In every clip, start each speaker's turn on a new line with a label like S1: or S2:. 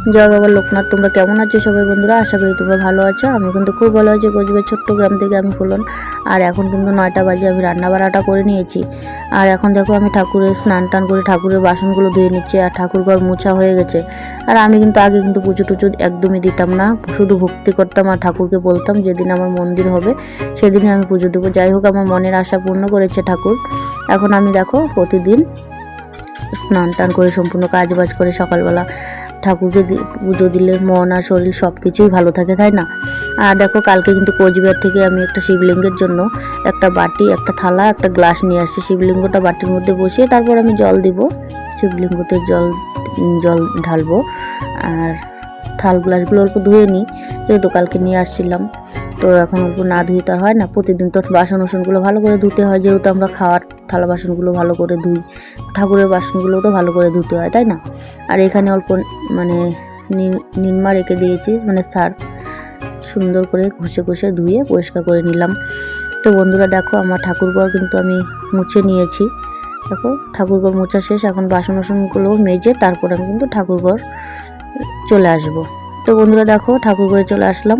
S1: জয় লোকনাথ, তোমরা কেমন আছো সবাই বন্ধুরা? আশা করি তোমরা ভালো আছো। আমি কিন্তু খুব ভালো আছি। গজবের ছোট্ট গ্রাম থেকে আমি ফুলন আর এখন কিন্তু নয়টা বাজে, আমি রান্না বাড়াটা করে নিয়েছি। আর এখন দেখো, আমি ঠাকুরের স্নান টান করে ঠাকুরের বাসনগুলো ধুয়ে নিচ্ছি, আর ঠাকুর ঘর মোছা হয়ে গেছে। আর আমি কিন্তু আগে কিন্তু পুজো টুজো একদমই দিতাম না। শুধু ভক্তি করতাম আর ঠাকুরকে বলতাম, যেদিন আমার মন্দির হবে, সেদিনই আমি পুজো দেবো। যাই হোক, আমার মনের আশা পূর্ণ করেছে ঠাকুর। এখন আমি দেখো, প্রতিদিন স্নান টান করে সম্পূর্ণ কাজ বাজ করে সকালবেলা ঠাকুরকে পুজো দিলে মন আর শরীর সব কিছুই ভালো থাকে, তাই না? আর দেখো, কালকে কিন্তু কোচবিহার থেকে আমি একটা শিবলিঙ্গের জন্য একটা বাটি, একটা থালা, একটা গ্লাস নিয়ে আসছি। শিবলিঙ্গটা বাটির মধ্যে বসিয়ে তারপর আমি জল দিব। শিবলিঙ্গতে জল জল ঢালবো। আর থাল গ্লাসগুলো অল্প ধুয়ে নিই, যেহেতু কালকে নিয়ে আসছিলাম। তো এখন অল্প না ধুয়ে তো হয় না। প্রতিদিন তো বাসন ওসনগুলো ভালো করে ধুতে হয়, যেহেতু আমরা খাওয়ার থালা বাসনগুলো ভালো করে ধুই, ঠাকুরের বাসনগুলো তো ভালো করে ধুতে হয়, তাই না? আর এখানে অল্প মানে নি- নিমা রেখে দিয়েছি মানে সার্ফ সুন্দর করে ঘষে ঘষে ধুয়ে পরিষ্কার করে নিলাম। তো বন্ধুরা দেখো, আমার ঠাকুরঘর কিন্তু আমি মুছে নিয়েছি। দেখো, ঠাকুরঘর মোছা শেষ, এখন বাসন বাসনগুলো মেজে তারপর আমি কিন্তু ঠাকুরঘর চলে আসব। তো বন্ধুরা দেখো, ঠাকুর করে চলে আসলাম।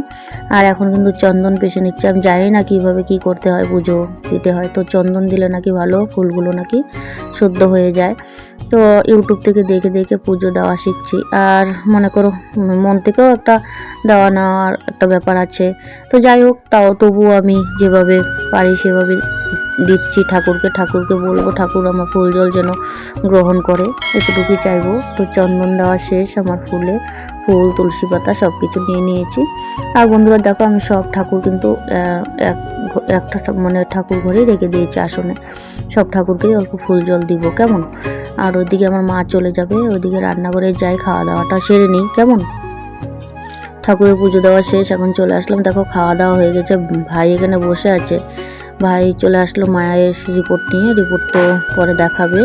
S1: আর এখন কিন্তু চন্দন পেশে নিচ্ছে। আমি জানি না কীভাবে কি করতে হয়, পুজো দিতে হয়। তো চন্দন দিলে নাকি ভালো, ফুলগুলো নাকি শুদ্ধ হয়ে যায়। তো ইউটিউব থেকে দেখে দেখে পুজো দেওয়া শিখছি। আর মনে করো, মন থেকেও একটা দেওয়া নেওয়ার একটা ব্যাপার আছে। তো যাই হোক, তাও তবুও আমি যেভাবে পারি সেভাবে দিচ্ছি ঠাকুরকে। ঠাকুরকে বলব, ঠাকুর আমার ফুল জল যেন গ্রহণ করে। এতটুকুই চাইব। তো চন্দন দেওয়া শেষ আমার ফুলে। ফুল, তুলসী পাতা সব কিছু নিয়ে নিয়েছি। আর বন্ধুরা, দেখো আমি সব ঠাকুর কিন্তু একটা মানে ঠাকুর ঘরেই রেখে দিয়েছি আসনে। সব ঠাকুরকেই অল্প ফুল জল দিব, কেমন? আর ওইদিকে আমার মা চলে যাবে, ওইদিকে রান্নাঘরে যাই খাওয়া দাওয়াটা সেরে নিই, কেমন? ঠাকুরের পুজো দেওয়া শেষ, এখন চলে আসলাম। দেখো খাওয়া দাওয়া হয়ে গেছে, ভাই এখানে বসে আছে। ভাই চলে আসলো মায়ের রিপোর্ট নিয়ে। রিপোর্ট তো পরে দেখাবে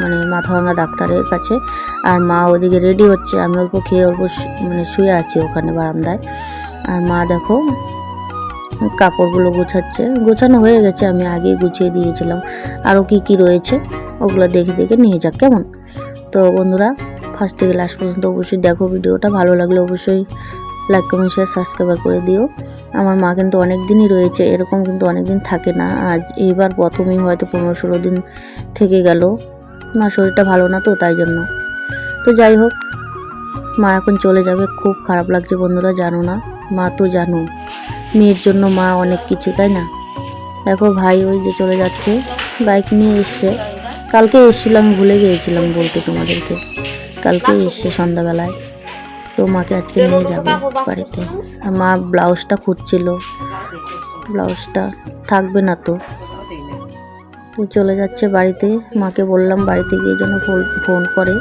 S1: মানে মাথা ভাঙা ডাক্তারের কাছে। আর মা ওদিকে রেডি হচ্ছে, আমি অল্প খেয়ে অল্প মানে শুয়ে আছি ওখানে বারান্দায়। আর মা দেখো, কাপড়গুলো গোছাচ্ছে। গোছানো হয়ে গেছে, আমি আগেই গুছিয়ে দিয়েছিলাম। আরও কি কি রয়েছে, ওগুলো দেখে দেখে নিয়ে যাক, কেমন? তো বন্ধুরা ফার্স্ট থেকে লাস্ট পর্যন্ত অবশ্যই দেখো ভিডিওটা। ভালো লাগলে অবশ্যই লাইক কমেন্ট শেয়ার সাবস্ক্রাইবার করে দিও। আমার মা কিন্তু অনেক দিনই রয়েছে, এরকম কিন্তু অনেক দিন থাকে না। আজ এইবার প্রথমেই হয়তো পনেরো ষোলো দিন থেকে গেল। মা শরীরটা ভালো না তো, তাই জন্য। তো যাই হোক, মা এখন চলে যাবে। খুব খারাপ লাগছে বন্ধুরা, জানো না। মা তো জানো, মেয়ের জন্য মা অনেক কিছু, তাই না? দেখো ভাই ওই যে চলে যাচ্ছে বাইক নিয়ে এসছে। কালকে এসেছিলাম, ভুলে গিয়েছিলাম বলতে তোমাদেরকে। কালকে এসছে সন্ধ্যাবেলায়। তো মাকে আজকে নিয়ে যাবে বাড়িতে। আর মা ব্লাউজটা খুঁজছিল। ব্লাউজটা থাকবে না তো। তো চলে যাচ্ছে বাড়িতে। মাকে বললাম বাড়িতে গিয়ে যেন ফোন- ফোন করে।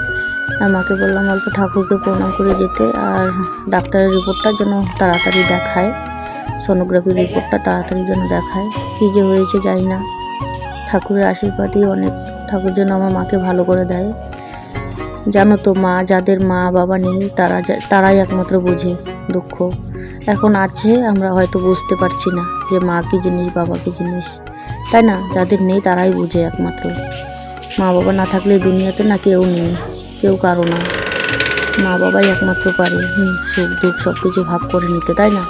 S1: আর মাকে বললাম অল্প ঠাকুরকে প্রণাম করে যেতে। আর ডাক্তারের রিপোর্টটা যেন তাড়াতাড়ি দেখায়। সোনোগ্রাফির রিপোর্টটা তাড়াতাড়ি যেন দেখায়। কী যে হয়েছে জানি না। ঠাকুরের আশীর্বাদই অনেক। ঠাকুর যেন আমার মাকে ভালো করে দেয়। জানো তো মা, যাদের মা বাবা নেই, তারা তারাই একমাত্র বোঝে দুঃখ। এখন আছে, আমরা হয়তো বুঝতে পারছি না যে মা কী জিনিস বাবা কী জিনিস। তাই না? যাদের নেই, তারাই বুঝে একমাত্র। মা বাবা না থাকলে দুনিয়াতে না কেউ নেই, কেউ কারও না। মা বাবাই একমাত্র পারে সুখ দুঃখ সব কিছু ভাগ করে নিতে, তাই না?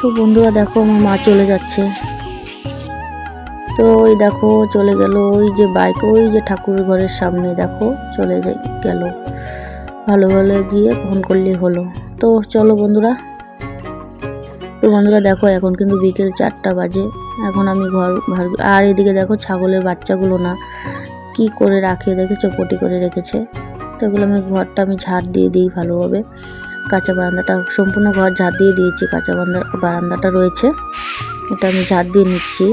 S1: তো বন্ধুরা দেখো, আমার মা চলে যাচ্ছে। তো ওই দেখো চলে গেল ওই যে বাইক, ওই যে ঠাকুর ঘরের সামনে দেখো চলে গেল। ভালো ভালো গিয়ে ফোন করলেই হলো। তো চলো বন্ধুরা, তো বন্ধুরা দেখো এখন কিন্তু বিকেল চারটা বাজে। এখন আমি ঘর ঘর, আর এদিকে দেখো ছাগলের বাচ্চাগুলো না কি করে রাখে, দেখেছ? পটি করে রেখেছে। তো এগুলো আমি ঘরটা আমি ঝাড় দিয়ে দিই ভালোভাবে। কাঁচা বারান্দাটা, সম্পূর্ণ ঘর ঝাড় দিয়ে দিয়েছি, কাঁচা বারান্দা, বারান্দাটা রয়েছে। এটা আমি ঝাড় দিয়ে নিচ্ছি।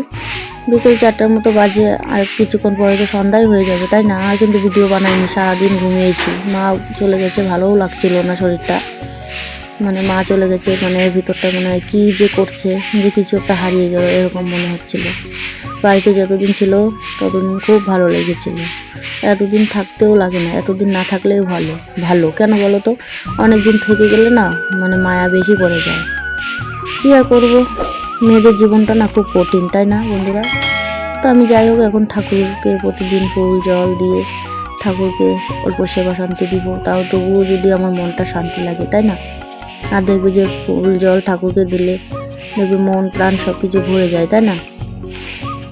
S1: বিকেল চারটার মতো বাজে, আর কিছুক্ষণ পরে তো সন্ধ্যাই হয়ে যাবে, তাই না? আর কিন্তু ভিডিও বানাইনি, সারাদিন ঘুমিয়েছি। মা চলে গেছে, ভালোও লাগছিল না শরীরটা। মানে মা চলে গেছে মানে ভিতরটা মনে হয় কী যে করছে, যে কিছু একটা হারিয়ে গেল, এরকম মনে হচ্ছিল। বাড়িতে যতদিন ছিল, ততদিন খুব ভালো লেগেছিল। এতদিন থাকতেও লাগে না, এতদিন না থাকলেও ভালো। ভালো। কেন বলো তো? অনেক দিন থেকে গেলে না মানে মায়া বেশি পড়ে যায়। কী আর করব? মেয়েদের জীবনটা না খুব কঠিন, তাই না বন্ধুরা? তো আমি যাই হোক, এখন ঠাকুরকে প্রতিদিন ফুল, জল দিয়ে ঠাকুরকে অল্প সেবা শান্তি দিব। তাও তবুও যদি আমার মনটা শান্তি লাগে, তাই না? আর দেখবে যে ফুল, জল ঠাকুরকে দিলে দেখবে মন, প্রাণ সব কিছু ভরে যায়, তাই না?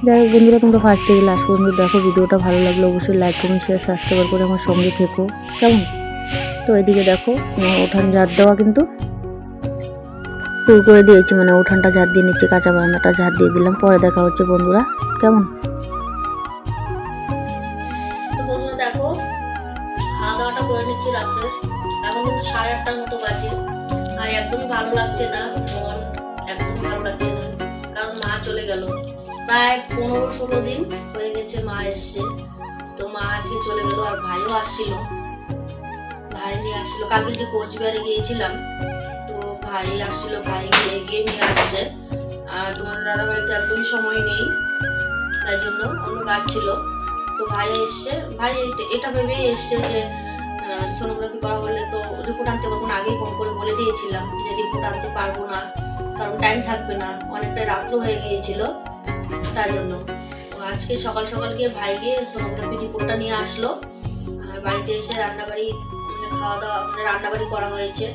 S1: যাই হোক বন্ধুরা, তোমরা ফার্স্ট থেকে লাস্ট পর্যন্ত দেখো, ভিডিওটা ভালো লাগলে অবশ্যই লাইক কমেন্ট শেয়ার সাবস্ক্রাইব করে আমার সঙ্গে থেকো। কেমন? তো এদিকে দেখো উঠান ঝাড় দেওয়া কিন্তু শুরু করে দিয়েছি মানে উঠানটা ঝাড় দিয়ে নিচ্ছি কাঁচা বারান্দাটা ঝাড় দিয়ে দিলাম। পরে দেখা হচ্ছে বন্ধুরা, কেমন?
S2: কিন্তু ভালো লাগছে না মন একদমই ভালো লাগছে না, কারণ মা চলে গেল। প্রায় পনেরো ষোলো দিন হয়ে গেছে মা এসছে। তো মা আজকে চলে গেল আর ভাইও আসছিল ভাই নিয়ে আসছিল কালকে যে কোচবিহারে গিয়েছিলাম, তো ভাই আসছিল ভাই গিয়ে গিয়ে নিয়ে আসছে। আর তোমার দাদা বাড়িতে একদমই সময় নেই, তাই জন্য অন্য কাজ ছিল। তো ভাই এসছে, ভাই এটা- এটা ভেবেই এসছে যে সোনোগ্রাফি করা হলে তো রিপোর্ট আনতে পারব না, আগেই ফোন করে বলে দিয়েছিলাম যে রিপোর্ট আনতে পারব না, কারণ টাইম থাকবে না। অনেকটা রাত্র হয়ে গিয়েছিল। তার জন্য। আজকে সকাল সকাল গিয়ে ভাইকে গিয়ে রিপোর্টটা নিয়ে আসলো। আর বাড়িতে এসে রান্নাবাড়ি মানে খাওয়া দাওয়া মানে রান্নাবাড়ি করা হয়েছে।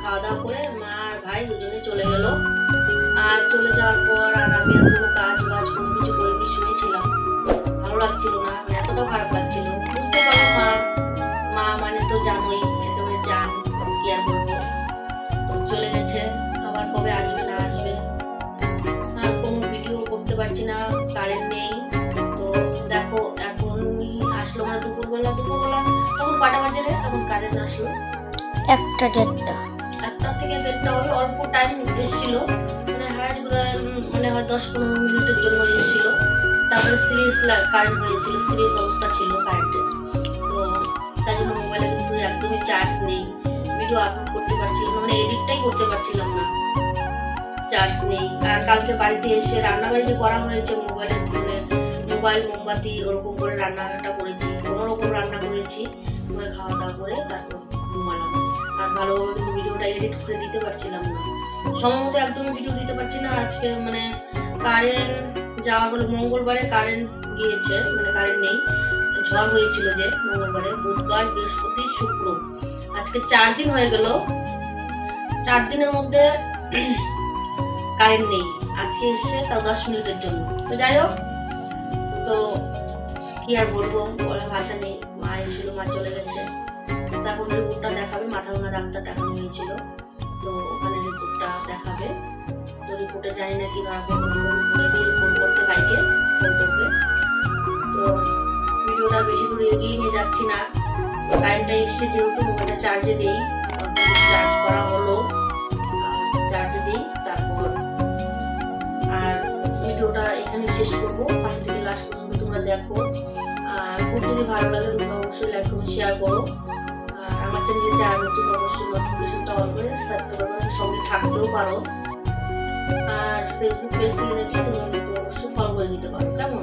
S2: খাওয়া দাওয়া করে মা আর ভাই দুজনে চলে গেল। আর চলে যাওয়ার পর আর আমি আর কোনো কাজ বাজ কোনো তখন কারেন্ট আসলো?
S1: একটা দেড়টা।
S2: একটা থেকে দেড়টা হবে অল্প টাইম এসেছিল। মানে হায়ার মানে হয় দশ পনেরো মিনিটের জন্য এসেছিল। তারপরে সিরিয়াস কারেন্ট হয়েছিল সিরিয়াস অবস্থা ছিল কারেন্টের তো তাই জন্য মোবাইলে কিন্তু একদমই চার্জ নেই। ভিডিও আপলোড করতে পারছিলাম না মানে এডিটটাই করতে পারছিলাম না। চার্জ নেই। আর কালকে বাড়িতে এসে রান্নাবাড়ি যে করা হয়েছে মোবাইলের মানে মোবাইল মোমবাতি ওরকম করে রান্নাটা ভিডিওটা দিতে পারছিলাম না। সময় মতো একদমই ভিডিও দিতে পারছি না। আজকে মানে কারেন্ট যাওয়ার বলে মঙ্গলবারে কারেন্ট গিয়েছে মানে কারেন্ট নেই। ঝড় হয়েছিল যে মঙ্গলবারে, বুধবার, বৃহস্পতি, শুক্র। আজকে চার দিন হয়ে গেল। চার দিনের মধ্যে কারেন্ট নেই। আজকে এসছে তাও দশ মিনিটের জন্য। তো যাই হোক, তো কি আর বলব? বলার ভাষা নেই। মা এসেছিল, মা চলে গেছে। তারপর রিপোর্টটা দেখাবে মাথা ভাঙা ডাক্তার দেখানো হয়েছিল। তো ওখানে রিপোর্টটা দেখাবে। তো রিপোর্টে জানি না কি ধরা ফোন করতে ভাইকে ফোন করবে তো ভিডিওটা বেশি দূর এগিয়ে নিয়ে যাচ্ছি না। কারেন্টটা এসছে যেহেতু, মোবাইলটা চার্জে দিই। চার্জ করা হলো। চার্জে দিই, তারপর আর ভিডিওটা এখানে শেষ করব। ফার্স্ট থেকে লাস্ট পর্যন্ত তোমরা দেখো। আর খুব যদি ভালো লাগে তোমরা অবশ্যই লাইক কমেন্ট শেয়ার করো। চ্যানেলে যারা নতুন অবশ্যই নোটিফিকেশনটা অন করে সাবস্ক্রাইব করে সঙ্গে থাকতেও পারো। আর ফেসবুক পেজ থেকে দেখলে তুমি কিন্তু অবশ্যই ফলো করে দিতে পারো। কেমন?